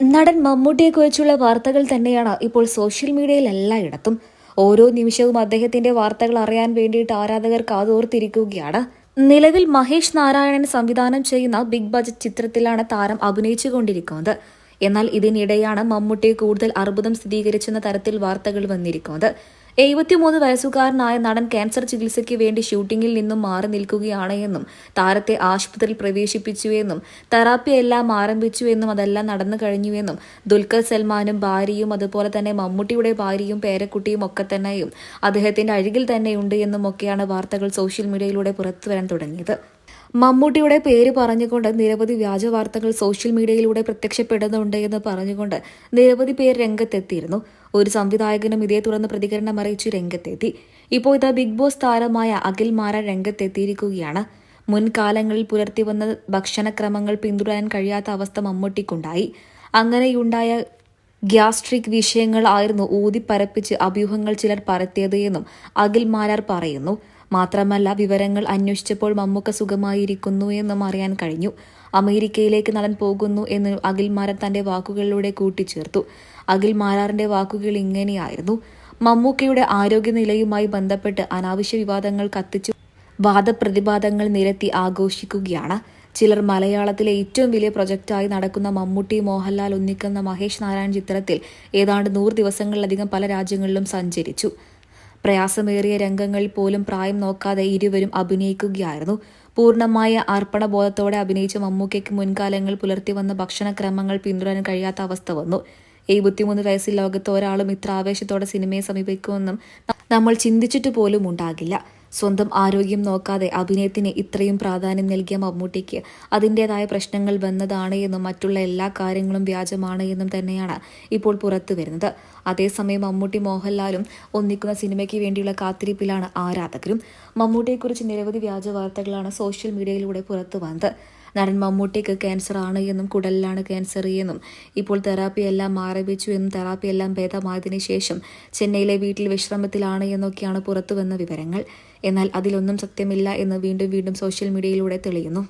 നടൻ മമ്മൂട്ടിയെക്കുറിച്ചുള്ള വാർത്തകൾ തന്നെയാണ് ഇപ്പോൾ സോഷ്യൽ മീഡിയയിൽ എല്ലായിടത്തും. ഓരോ നിമിഷവും അദ്ദേഹത്തിന്റെ വാർത്തകൾ അറിയാൻ വേണ്ടിയിട്ട് ആരാധകർ കാതോർത്തിരിക്കുകയാണ്. നിലവിൽ മഹേഷ് നാരായണൻ സംവിധാനം ചെയ്യുന്ന ബിഗ് ബജറ്റ് ചിത്രത്തിലാണ് താരം അഭിനയിച്ചുകൊണ്ടിരിക്കുന്നത്. എന്നാൽ ഇതിനിടെയാണ് മമ്മൂട്ടി കൂടുതൽ അർബുദം സ്ഥിരീകരിച്ചെന്ന തരത്തിൽ വാർത്തകൾ വന്നിരിക്കുന്നത്. എഴുപത്തിമൂന്ന് വയസ്സുകാരനായ നടൻ ക്യാൻസർ ചികിത്സയ്ക്ക് വേണ്ടി ഷൂട്ടിംഗിൽ നിന്നും മാറി നിൽക്കുകയാണ് എന്നും താരത്തെ ആശുപത്രിയിൽ പ്രവേശിപ്പിച്ചുവെന്നും തെറാപ്പി എല്ലാം ആരംഭിച്ചുവെന്നും അതെല്ലാം നടന്നു കഴിഞ്ഞുവെന്നും ദുൽഖർ സൽമാനും ഭാര്യയും അതുപോലെ തന്നെ മമ്മൂട്ടിയുടെ ഭാര്യയും പേരക്കുട്ടിയും ഒക്കെ തന്നെയും അദ്ദേഹത്തിന്റെ അരികിൽ തന്നെയുണ്ട് എന്നും ഒക്കെയാണ് വാർത്തകൾ സോഷ്യൽ മീഡിയയിലൂടെ പുറത്തുവരാൻ തുടങ്ങിയത്. മമ്മൂട്ടിയുടെ പേര് പറഞ്ഞുകൊണ്ട് നിരവധി വ്യാജ വാർത്തകൾ സോഷ്യൽ മീഡിയയിലൂടെ പ്രത്യക്ഷപ്പെടുന്നുണ്ട് എന്ന് പറഞ്ഞുകൊണ്ട് നിരവധി പേർ രംഗത്തെത്തിയിരുന്നു. ഒരു സംവിധായകനും ഇതേ തുടർന്ന് പ്രതികരണം അറിയിച്ച് രംഗത്തെത്തി. ഇപ്പോൾ ഇതാ ബിഗ് ബോസ് താരമായ അഖിൽ മാര രംഗത്തെത്തിയിരിക്കുകയാണ്. മുൻകാലങ്ങളിൽ പുലർത്തി വന്ന ഭക്ഷണക്രമങ്ങൾ പിന്തുടരാൻ കഴിയാത്ത അവസ്ഥ മമ്മൂട്ടിക്കുണ്ടായി. അങ്ങനെയുണ്ടായ ഗ്യാസ്ട്രിക് വിഷയങ്ങൾ ആയിരുന്നു ഊതിപ്പരപ്പിച്ച് അഭ്യൂഹങ്ങൾ ചിലർ പരത്തിയത് എന്നും അഖിൽ മാരാർ പറയുന്നു. മാത്രമല്ല വിവരങ്ങൾ അന്വേഷിച്ചപ്പോൾ മമ്മൂക്ക സുഖമായിരിക്കുന്നു എന്നും അറിയാൻ കഴിഞ്ഞു. അമേരിക്കയിലേക്ക് നടൻ പോകുന്നു എന്ന് അഖിൽ മാരൻ തന്റെ വാക്കുകളിലൂടെ കൂട്ടിച്ചേർത്തു. അഖിൽ മാരാറിന്റെ വാക്കുകൾ ഇങ്ങനെയായിരുന്നു. മമ്മൂക്കയുടെ ആരോഗ്യനിലയുമായി ബന്ധപ്പെട്ട് അനാവശ്യ വിവാദങ്ങൾ കത്തിച്ചു വാദപ്രതിവാദങ്ങൾ നിരത്തി ആഘോഷിക്കുകയാണ്. ചിലർ മലയാളത്തിലെ ഏറ്റവും വലിയ പ്രൊജക്റ്റായി നടക്കുന്ന മമ്മൂട്ടി മോഹൻലാൽ ഒന്നിക്കുന്ന മഹേഷ് നാരായൺ ചിത്രത്തിൽ ഏതാണ്ട് നൂറ് ദിവസങ്ങളിലധികം പല രാജ്യങ്ങളിലും സഞ്ചരിച്ചു. പ്രയാസമേറിയ രംഗങ്ങളിൽ പോലും പ്രായം നോക്കാതെ ഇരുവരും അഭിനയിക്കുകയായിരുന്നു. പൂർണമായ അർപ്പണബോധത്തോടെ അഭിനയിച്ച മമ്മൂക്കയ്ക്ക് മുൻകാലങ്ങൾ പുലർത്തി വന്ന ഭക്ഷണക്രമങ്ങൾ പിന്തുടരാൻ കഴിയാത്ത അവസ്ഥ വന്നു. എഴുപത്തിമൂന്ന് വയസ്സിൽ ലോകത്ത് ഒരാളും ഇത്ര ആവേശത്തോടെ സിനിമയെ സമീപിക്കുമെന്നും നമ്മൾ ചിന്തിച്ചിട്ട് പോലും ഉണ്ടാകില്ല. സ്വന്തം ആരോഗ്യം നോക്കാതെ അഭിനയത്തിന് ഇത്രയും പ്രാധാന്യം നൽകിയ മമ്മൂട്ടിക്ക് അതിന്റെതായ പ്രശ്നങ്ങൾ വന്നതാണ് എന്നും മറ്റുള്ള എല്ലാ കാര്യങ്ങളും വ്യാജമാണ് എന്നും തന്നെയാണ് ഇപ്പോൾ പുറത്തു വരുന്നത്. അതേസമയം മമ്മൂട്ടി മോഹൻലാലും ഒന്നിക്കുന്ന സിനിമയ്ക്ക് വേണ്ടിയുള്ള കാത്തിരിപ്പിലാണ് ആരാധകരും. മമ്മൂട്ടിയെക്കുറിച്ച് നിരവധി വ്യാജ വാർത്തകളാണ് സോഷ്യൽ മീഡിയയിലൂടെ പുറത്തു വന്നത്. നടൻ മമ്മൂട്ടിക്ക് ക്യാൻസർ ആണ് എന്നും കുടലിലാണ് ക്യാൻസർ എന്നും. ഇപ്പോൾ തെറാപ്പി എല്ലാം ആരംഭിച്ചു എന്നും തെറാപ്പി എല്ലാം ഭേദമായതിനു ശേഷം ചെന്നൈയിലെ വീട്ടിൽ വിശ്രമത്തിലാണ് എന്നൊക്കെയാണ് പുറത്തുവന്ന വിവരങ്ങൾ. എന്നാൽ അതിലൊന്നും സത്യമില്ല എന്ന് വീണ്ടും വീണ്ടും സോഷ്യൽ മീഡിയയിലൂടെ തെളിയുന്നു.